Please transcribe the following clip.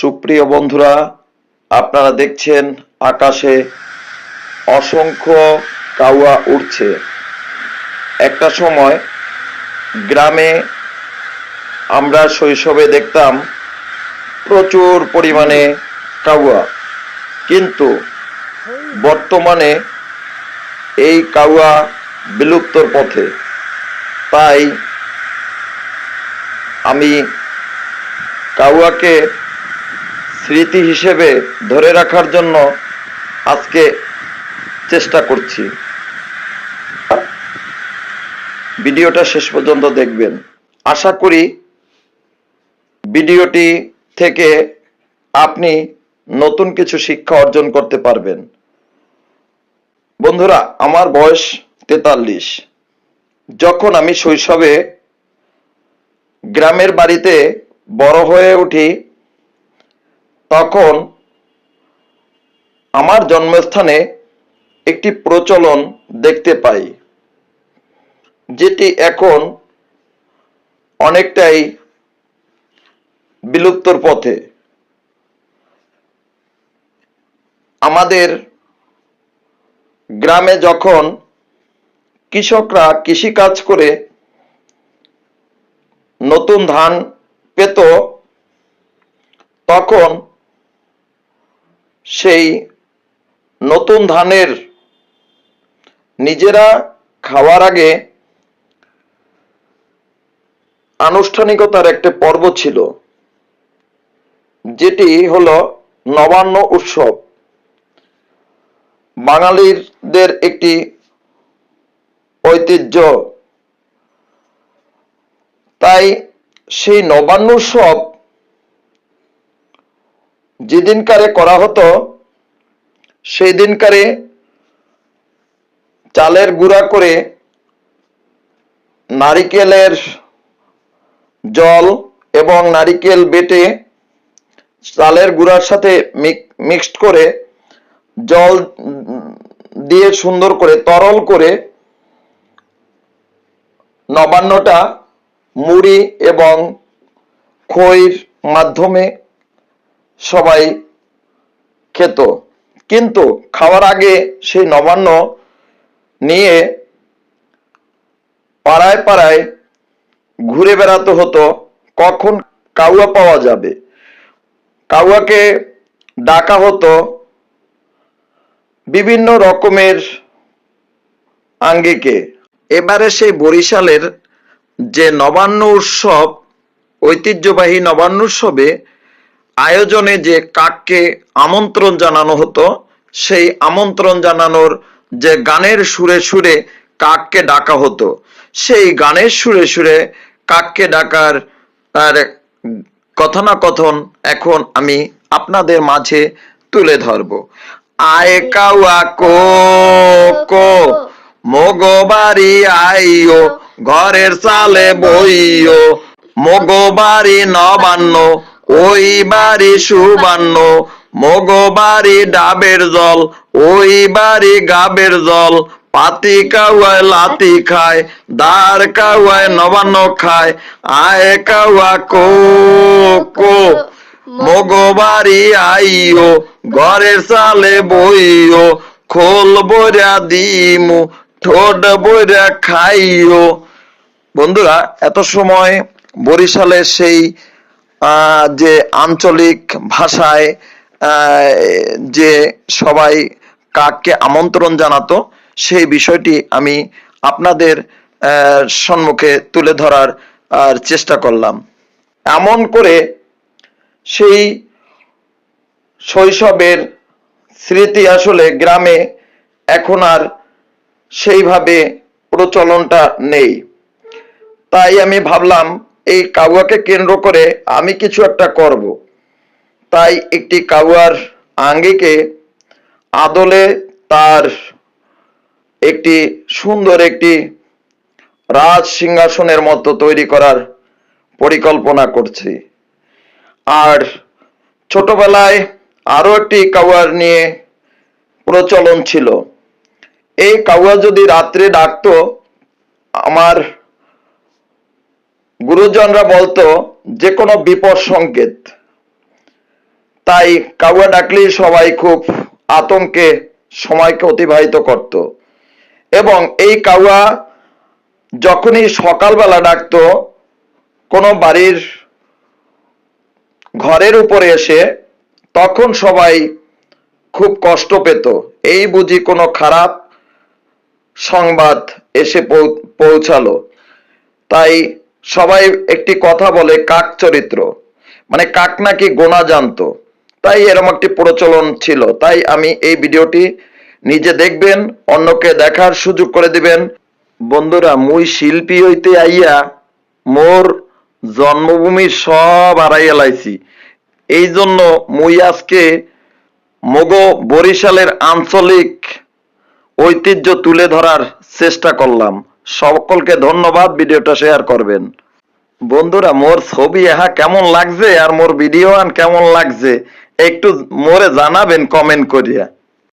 সুপ্রিয় বন্ধুরা, আপনারা দেখছেন আকাশে অসংখ্য কাউয়া উঠছে একটা সময় গ্রামে আমরা শৈশবে দেখতাম প্রচুর পরিমাণে কাউয়া। কিন্তু বর্তমানে এই কাউয়া বিলুপ্তর পথে। তাই আমি কাউয়াকে স্মৃতি হিসেবে ধরে রাখার জন্য আজকে চেষ্টা করছি। ভিডিওটা শেষ পর্যন্ত দেখবেন। আশা করি ভিডিওটি থেকে আপনি নতুন কিছু শিক্ষা অর্জন করতে পারবেন। বন্ধুরা, আমার বয়স তেতাল্লিশ। যখন আমি শৈশবে গ্রামের বাড়িতে বড় হয়ে উঠি তখন আমার জন্মস্থানে একটি প্রচলন দেখতে পাই, যেটি এখন অনেকটাই বিলুপ্তর পথে। আমাদের গ্রামে যখন কৃষকরা কৃষিকাজ করে নতুন ধান পেত, তখন সেই নতুন ধানের নিজেরা খাওয়ার আগে আনুষ্ঠানিকতার একটা পর্ব ছিল, যেটি হলো নবান্ন উৎসব। বাঙালিদের একটি ঐতিহ্য। তাই সেই নবান্ন উৎসব যেদিনকারে করা হতো সেই দিনকারে চালের গুঁড়া করে নারিকেলের জল এবং নারিকেল বেটে চালের গুঁড়ার সাথে মিক্সড করে জল দিয়ে সুন্দর করে তরল করে নবান্নটা মুড়ি এবং খইর মাধ্যমে সবাই খেত। কিন্তু খাওয়ার আগে সেই নবান্ন নিয়ে পাড়ায় পাড়ায় ঘুরে বেড়াতে হতো, কখন কাউয়া পাওয়া যাবে। কাউয়াকে ডাকা হতো বিভিন্ন রকমের আঙ্গিকে। এবারে সেই বরিশালের যে নবান্ন উৎসব, ঐতিহ্যবাহী নবান্ন উৎসবে আয়োজনে যে কাককে আমন্ত্রণ জানানো হতো, সেই আমন্ত্রণ জানানোর যে গানের সুরে সুরে কাককে ডাকা হতো, সেই গানের সুরে সুরে কাককে ডাকার আর কথনাকথন এখন আমি আপনাদের মাঝে তুলে ধরব। আয় কাউয়া কো কো মগবাড়ি আইও ঘরের চালে বইও মগবাড়ি নবান্ন ওই বাড়ি সুবান্ন মগবাড়ি ডাবের জল, ওই বাড়ি গাবের জল। পাতি কাওয়ায় লাতি খায়, দার কাওয়ায় নবান্ন খায়, আয় কাওয়া কো কো মগবাড়ি আইও ঘরের চালে বইও খোল বইরা দিমু, ঠোঁট বইরা খাইও বন্ধুরা, এত সময় বরিশালের সেই যে আঞ্চলিক ভাষায় যে সবাই কাককে আমন্ত্রণ জানাতো, সেই বিষয়টি আমি আপনাদের সম্মুখে তুলে ধরার, আর চেষ্টা করলাম। এমন করে সেই শৈশবের স্মৃতি আসলে গ্রামে এখন আর সেইভাবে প্রচলনটা নেই। তাই আমি ভাবলাম এই কাউয়াকে কেন্দ্র করে আমি কিছু একটা করব। তাই একটি কাউয়ার আঙ্গিকে আদলে তার একটি সুন্দর একটি রাজ সিংহাসনের মতো তৈরি করার পরিকল্পনা করছি। আর ছোটবেলায় আরও একটি কাউয়ার নিয়ে প্রচলন ছিল। এই কাউয়া যদি রাত্রে ডাকতো, আমার গুরুজনরা বলতো যে কোনো বিপদ সংকেত। তাই কাউয়া ডাকলেই সবাই খুব আতঙ্কে সময়কে অতিবাহিত করত। এবং এই কাউয়া যখনই সকালবেলা ডাকতো, কোনো বাড়ির ঘরের উপরে এসে, তখন সবাই খুব কষ্ট পেত। এই বুঝি কোনো খারাপ সংবাদ এসে পৌঁছালো। তাই সবাই একটি কথা বলে কাক চরিত্র। মানে কাক নাকি গোনা জানতো। তাই এরকম একটি প্রচলন ছিল। তাই আমি এই ভিডিওটি নিজে দেখবেন, অন্যকে দেখার সুযোগ করে দিবেন। বন্ধুরা, মুই শিল্পী হইতে আইয়া মোর জন্মভূমির সব হারাইয়া লাইছি। এই জন্য মুই আজকে মগো বরিশালের আঞ্চলিক ঐতিহ্য তুলে ধরার চেষ্টা করলাম। সকলকে ধন্যবাদ ভিডিওটা শেয়ার করবেন। বন্ধুরা, মোর ছবি এহা কেমন লাগছে আর মোর ভিডিও আন কেমন লাগছে, একটু মোরে জানাবেন কমেন্ট করিয়া।